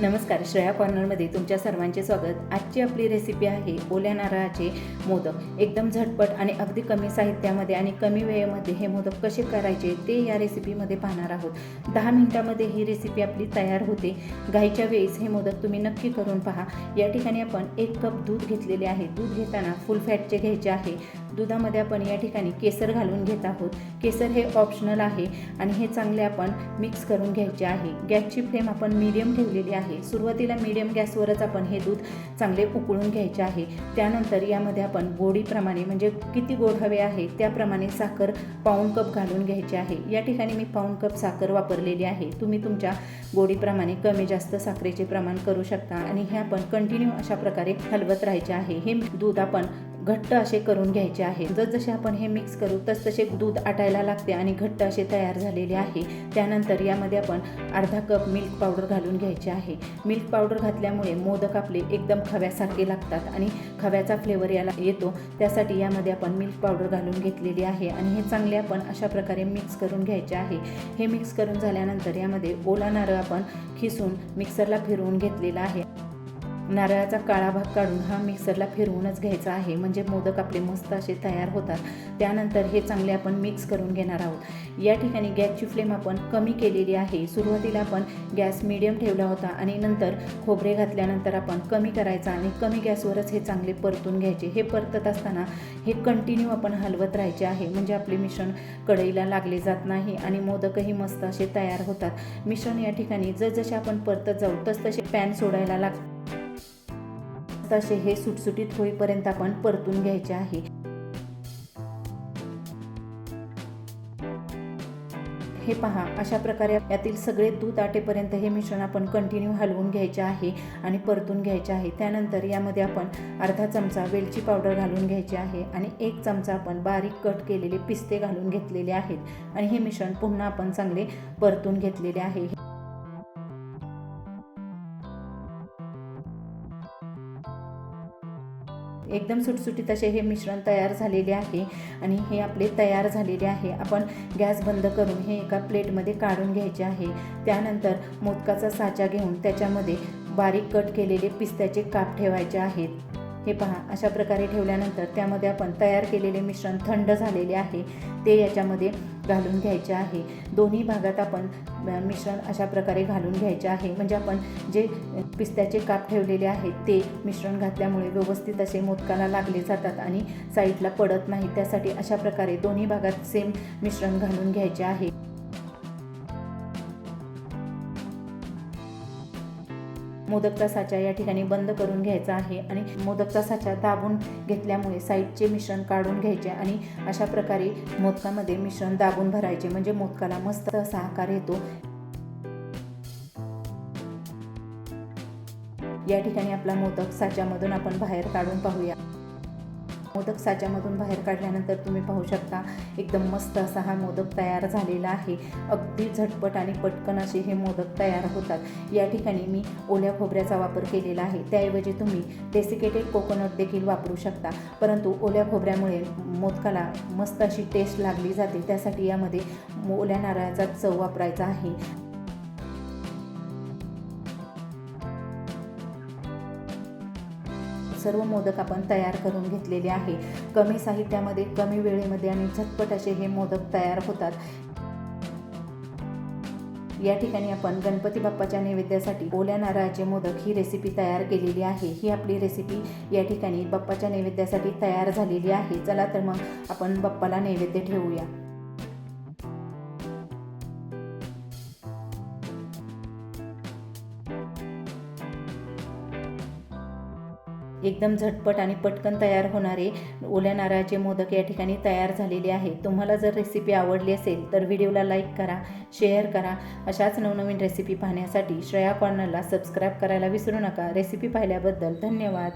नमस्कार श्रेया कॉर्नरमध्ये तुमच्या सर्वांचे स्वागत. आजची आपली रेसिपी आहे ओल्या नारळाचे मोदक. एकदम झटपट आणि अगदी कमी साहित्यामध्ये आणि कमी वेळेमध्ये हे मोदक कसे करायचे ते या रेसिपीमध्ये पाहणार आहोत. दहा मिनिटामध्ये ही रेसिपी आपली तयार होते. गाईच्या वेळेस हे मोदक तुम्ही नक्की करून पहा. या ठिकाणी आपण एक कप दूध घेतलेले आहे. दूध घेताना फुल फॅटचे घ्यायचे आहे. दुधामध्ये आपण या ठिकाणी केसर घालून घेत आहोत. केसर हे ऑप्शनल आहे आणि हे चांगले आपण मिक्स करून घ्यायचे आहे. गॅसची फ्लेम आपण मीडियम ठेवलेली आहे. आहे. सुरुवातीला मीडियम गॅसवरच आपण हे दूध चांगले उकळून घ्यायचे आहे. त्यानंतर यामध्ये आपण गोडीप्रमाणे म्हणजे किती गोड हवे आहे त्याप्रमाणे साखर पाऊण कप घालून घ्यायची आहे. या ठिकाणी मी पाऊण कप साखर वापरलेली आहे. तुम्ही तुमच्या गोडीप्रमाणे कमी जास्त साखरेचे प्रमाण करू शकता आणि हे आपण कंटिन्यू अशा प्रकारे हलवत राहायचे आहे. हे दूध आपण घट्ट असे करून घ्यायचे आहे. जसजसे आपण हे मिक्स करू तसतसे दूध आटायला लागते आणि घट्ट असे तयार झालेले आहे. त्यानंतर यामध्ये आपण अर्धा कप मिल्क पावडर घालून घ्यायचे आहे. मिल्क पावडर घातल्यामुळे मोदक आपले एकदम खव्यासारखे लागतात आणि खव्याचा फ्लेवर याला येतो. त्यासाठी यामध्ये आपण मिल्क पावडर घालून घेतलेली आहे आणि हे चांगले आपण अशा प्रकारे मिक्स करून घ्यायचे आहे. हे मिक्स करून झाल्यानंतर यामध्ये ओला नारळ आपण खिसून मिक्सरला फिरवून घेतलेला आहे. नारळाचा काळा भाग काढून हा मिक्सरला फिरवूनच घ्यायचा आहे. म्हणजे मोदक आपले मस्त असे तयार होतात. त्यानंतर हे चांगले आपण मिक्स करून घेणार आहोत. या ठिकाणी गॅसची फ्लेम आपण कमी केलेली आहे. सुरुवातीला आपण गॅस मिडियम ठेवला होता आणि नंतर खोबरे घातल्यानंतर आपण कमी करायचा आणि कमी गॅसवरच हे चांगले परतून घ्यायचे. हे परतत असताना हे कंटिन्यू आपण हलवत राहायचे आहे. म्हणजे आपले मिश्रण कढईला लागले जात नाही आणि मोदकही मस्त असे तयार होतात. मिश्रण या ठिकाणी जसजसे आपण परतत जाऊ तसतसे पॅन सोडायला तसे हे सुटसुटीत होईपर्यंत आपण परतून घ्यायचे आहे. हे पहा अशा प्रकारे यातील सगळे दूध आटेपर्यंत हे मिश्रण आपण कंटिन्यू हलवून घ्यायचे आहे आणि परतून घ्यायचे आहे. त्यानंतर यामध्ये आपण अर्धा चमचा वेलची पावडर घालून घ्यायची आहे आणि एक चमचा आपण बारीक कट केलेले पिस्ते घालून घेतलेले आहेत आणि हे मिश्रण पुन्हा आपण चांगले परतून घेतलेले आहे. एकदम सुटसुटीत असे हे मिश्रण तयार झालेले आहे आणि हे आपले तयार झालेले आहे. आपण गॅस बंद करून हे एका प्लेटमध्ये काढून घ्यायचे आहे. त्यानंतर मोदकाचा साचा घेऊन त्याच्यामध्ये बारीक कट केलेले पिस्त्याचे काप ठेवायचे आहेत. हे पहा अशा प्रकारे ठेवल्यानंतर त्यामध्ये आपण तयार केलेले मिश्रण थंड झालेले आहे. ते याच्यामध्ये घालून घ्यायचे आहे. दोन्ही भागात आपण मिश्रण अशा प्रकारे घालून घ्यायचे आहे. म्हणजे आपण जे पिस्त्याचे काप ठेवलेले आहेत ते मिश्रण घातल्यामुळे व्यवस्थित असे मोदकाला लागले जातात आणि साईडला पडत नाही. त्यासाठी अशा प्रकारे दोन्ही भागात सेम मिश्रण घालून घ्यायचे आहे. मोदकचा साचा या ठिकाणी बंद करून घ्यायचा आहे आणि मोदकचा साचा दाबून घेतल्यामुळे साईडचे मिश्रण काढून घ्यायचे आणि अशा प्रकारे मोदकामध्ये मिश्रण दाबून भरायचे. म्हणजे मोदकाला मस्त असा आकार येतो. या ठिकाणी आपला मोदक साच्यामधून आपण बाहेर काढून पाहूया. मोदक साच्यामधून बाहेर काढल्यानंतर तुम्ही पाहू शकता एकदम मस्त असा हा मोदक तयार झालेला आहे. अगदी झटपट आणि पटकन असे हे मोदक तयार होतात. या ठिकाणी मी ओल्या खोबऱ्याचा वापर केलेला आहे. त्याऐवजी तुम्ही डेसिकेटेड कोकोनट देखील वापरू शकता. परंतु ओल्या खोबऱ्यामुळे मोदकाला मस्त अशी टेस्ट लागली जाते. त्यासाठी यामध्ये ओल्या नारळाचा चव वापरायचा आहे. सर्व मोदक आपण तयार करून घेतलेले आहे. कमी साहित्यामध्ये कमी वेळेमध्ये आणि झटपट असे हे मोदक तयार होतात. या ठिकाणी आपण गणपती बाप्पाच्या नैवेद्यासाठी ओल्या नारळाचे मोदक ही रेसिपी तयार केलेली आहे. ही आपली रेसिपी या ठिकाणी बाप्पाच्या नैवेद्यासाठी तयार झालेली आहे. चला तर मग आपण बाप्पाला नैवेद्य ठेवूया. एकदम झटपट आणि पटकन तयार होणारे ओल्या नारळाचे मोदक या ठिकाणी तयार झालेले आहे. तुम्हाला जर रेसिपी आवडली असेल तर व्हिडिओला लाईक करा शेअर करा. अशाच नवनवीन रेसिपी पाहण्यासाठी श्रेया कॉर्नरला सबस्क्राईब करायला विसरू नका. रेसिपी पाहिल्याबद्दल धन्यवाद.